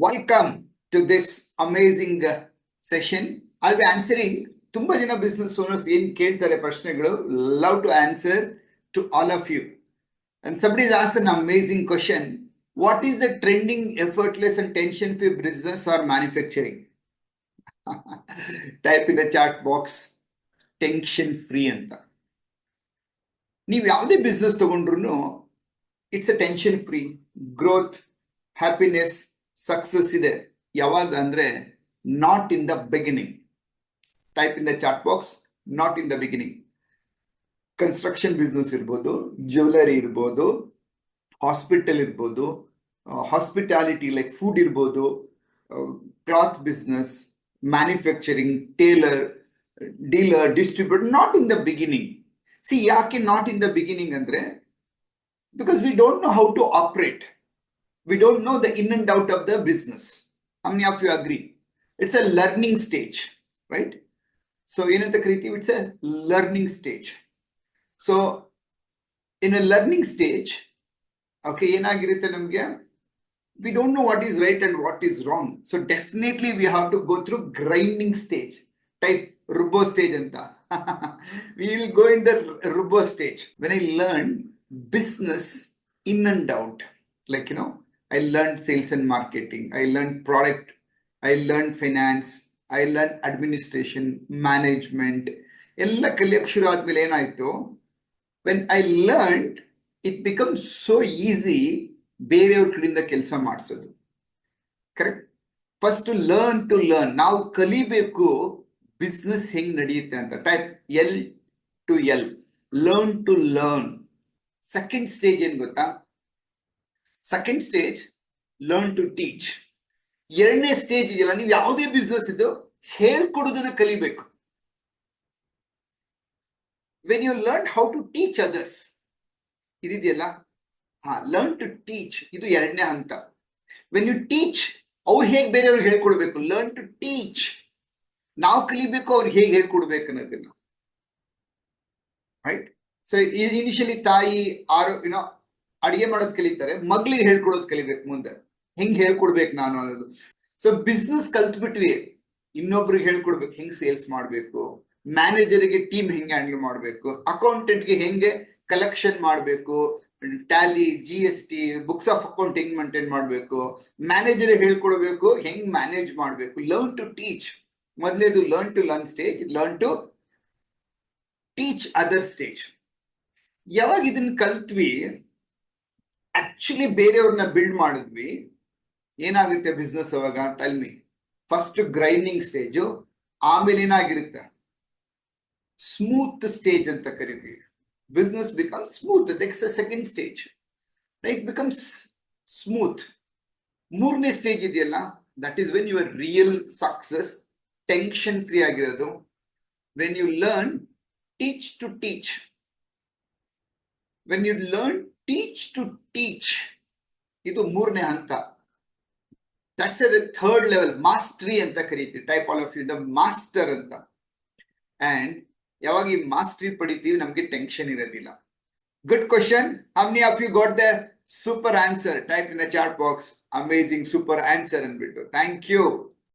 Welcome to this amazing uh, session. I'll be answering ತುಂಬಾ ಜನ business owners ಏನ್ ಕೇಳ್ತಾರೆ ಪ್ರಶ್ನೆಗಳು love to answer to all of you and somebody is asked an amazing question what is the trending effortless and tension free business or manufacturing type in the chat box tension free ಅಂತ ನೀವು ಯಾವುದೇ business ತಗೊಂಡ್ರು it's a tension free growth happiness success ಇದೆ. ಯಾವಾಗ ಅಂದ್ರೆ not in the beginning type in the chat box not in the beginning construction business ಇರ್ಬೋದು jewellery ಇರ್ಬೋದು hospital ಇರ್ಬೋದು ಹಾಸ್ಪಿಟಾಲಿಟಿ ಲೈಕ್ ಫುಡ್ ಇರ್ಬೋದು cloth business manufacturing tailor dealer distributor not in the beginning see ಯಾಕೆ not in the beginning ಅಂದ್ರೆ because we don't know how to operate we don't know the in and out of the business how many of you agree it's a learning stage right so ಏನಂತ ಕರಿತೀವಿ it's a learning stage so in a learning stage okay ಏನಾಗಿರುತ್ತೆ ನಮಗೆ we don't know what is right and what is wrong so definitely we have to go through grinding stage type ರುಬ್ಬೋ stage ಅಂತ we will go in the ರುಬ್ಬೋ stage when I learn business in and out like you know I learn sales and marketing I learn product. I learn finance I learn administration management ಎಲ್ಲ ಕಲಿಯೋಕೆ ಶುರು ಆದ್ಮೇಲೆ ಏನಾಯ್ತು? When I learn it become so easy ಬೇರೆಯವ್ರ ಕಡೆಯಿಂದ ಕೆಲಸ ಮಾಡಿಸೋದು. Correct first learn to learn ನಾವು ಕಲಿಬೇಕು ಬಿಸ್ನೆಸ್ ಹೆಂಗ್ ನಡೆಯುತ್ತೆ ಅಂತ. Type L to L learn to learn second stage ಏನ್ ಗೊತ್ತಾ? Second stage learn to teach ಎರಡನೇ ಸ್ಟೇಜ್ ಇದೆಯಲ್ಲ, ನೀವು ಯಾವುದೇ ಬಿಸ್ನೆಸ್ ಇದು ಹೇಳ್ಕೊಡೋದನ್ನ ಕಲಿಬೇಕು. When you learn how to teach others ಇದೆಯಲ್ಲ ಹಾ ಲರ್ನ್ ಟು ಟೀಚ್ ಇದು ಎರಡನೇ ಹಂತ. ವೆನ್ ಯು ಟೀಚ್ ಅವ್ರು ಹೇಗೆ ಬೇರೆಯವ್ರಿಗೆ ಹೇಳ್ಕೊಡ್ಬೇಕು? ಲರ್ನ್ ಟು ಟೀಚ್ ನಾವು ಕಲಿಬೇಕು ಅವ್ರಿಗೆ ಹೇಗೆ ಹೇಳ್ಕೊಡ್ಬೇಕು ಅನ್ನೋದನ್ನ. ರೈಟ್ ಸೊ ಇನಿಷಿಯಲಿ ತಾಯಿ, ಆರೋ ಏನೋ ಅಡಿಗೆ ಮಾಡೋದ್ ಕಲಿತಾರೆ, ಮಗ್ಳಿಗೆ ಹೇಳ್ಕೊಡೋದ್ ಕಲಿಬೇಕು ಮುಂದೆ. ಹೆಂಗ್ ಹೇಳ್ಕೊಡ್ಬೇಕು ನಾನು ಅನ್ನೋದು. ಸೊ ಬಿಸ್ನೆಸ್ ಕಲ್ತ್ಬಿಟ್ವಿ, ಇನ್ನೊಬ್ರಿಗೆ ಹೇಳ್ಕೊಡ್ಬೇಕು, ಹೆಂಗ್ ಸೇಲ್ಸ್ ಮಾಡ್ಬೇಕು? ಮ್ಯಾನೇಜರ್ಗೆ ಟೀಮ್ ಹೆಂಗೆ ಹ್ಯಾಂಡಲ್ ಮಾಡ್ಬೇಕು? ಅಕೌಂಟೆಂಟ್ಗೆ ಹೆಂಗೆ ಕಲೆಕ್ಷನ್ ಮಾಡ್ಬೇಕು? Tally G S T books of account ಹೆಂಗ್ ಮೇಂಟೈನ್ ಮಾಡ್ಬೇಕು ಮ್ಯಾನೇಜರ್ ಹೇಳ್ಕೊಡ್ಬೇಕು, ಹೆಂಗ್ ಮ್ಯಾನೇಜ್ ಮಾಡ್ಬೇಕು? Learn to teach ಮೊದಲೇದು learn to learn stage learn to teach other stage ಯಾವಾಗ ಇದನ್ನ ಕಲ್ತ್ವಿ ಆಕ್ಚುಲಿ ಬೇರೆಯವ್ರನ್ನ ಬಿಲ್ಡ್ ಮಾಡಿದ್ವಿ. ಏನಾಗುತ್ತೆ ಬಿಸ್ನೆಸ್ ಅವಾಗ? Tell me first grinding stage ಆಮೇಲೆ ಏನಾಗಿರುತ್ತೆ? ಸ್ಮೂತ್ ಸ್ಟೇಜ್ ಅಂತ ಕರಿತೀವಿ. Business become smooth that's second stage right becomes smooth ಮೂರನೇ ಸ್ಟೇಜ್ ಇದೆಯಲ್ಲ? That is when your real success tension free ಆಗಿರೋದು. When you learn teach to teach when you learn teach to teach ಇದು ಮೂರನೇ ಹಂತ. That's a third level mastery ಅಂತ ಕರಿತೀವಿ. Type all of you the master ಅಂತ. And ಯಾವಾಗ ಈ mastery ಪಡಿತೀವಿ, ನಮ್ಗೆ ಟೆನ್ಷನ್ ಇರೋದಿಲ್ಲ. Good question how many of you got the super answer type in the chat box amazing super answer ಅಂದ್ಬಿಟ್ಟು. Thank you